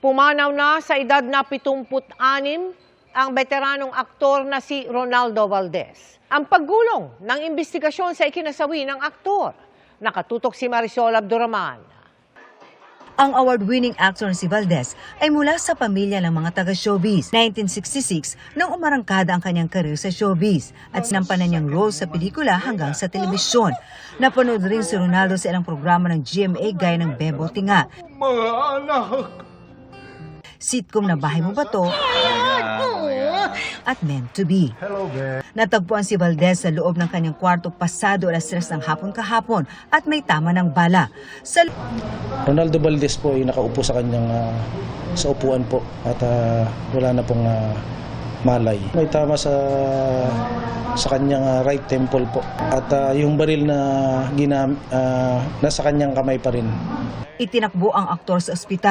Pumanaw na sa edad na 76 ang veteranong aktor na si Ronaldo Valdez. Ang paggulong ng investigasyon sa ikinasawi ng aktor. Nakatutok si Marisol Abduraman. Ang award-winning actor na si Valdez ay mula sa pamilya ng mga taga-showbiz. 1966 nang umarangkada ang kanyang karir sa showbiz at sinampanan niyang role sa pelikula hanggang sa telebisyon. Napanood rin si Ronaldo sa ilang programa ng GMA gaya ng Bebo Tinga, Mga anak! Sitcom na Bahay Mo Ba To? at Meant to Be. Hello. Natagpuan si Valdez sa loob ng kanyang kwarto pasado alas 3 ng hapon kahapon at may tama ng bala. Sa Ronaldo Valdez po ay nakaupo sa kanyang ah, sa upuan po at ah, wala na pong ah, malay. May tama sa sa kanyang ah, right temple po at ah, yung baril na ginam, ah, nasa kanyang kamay pa rin. itinakbo ang aktor sa ospital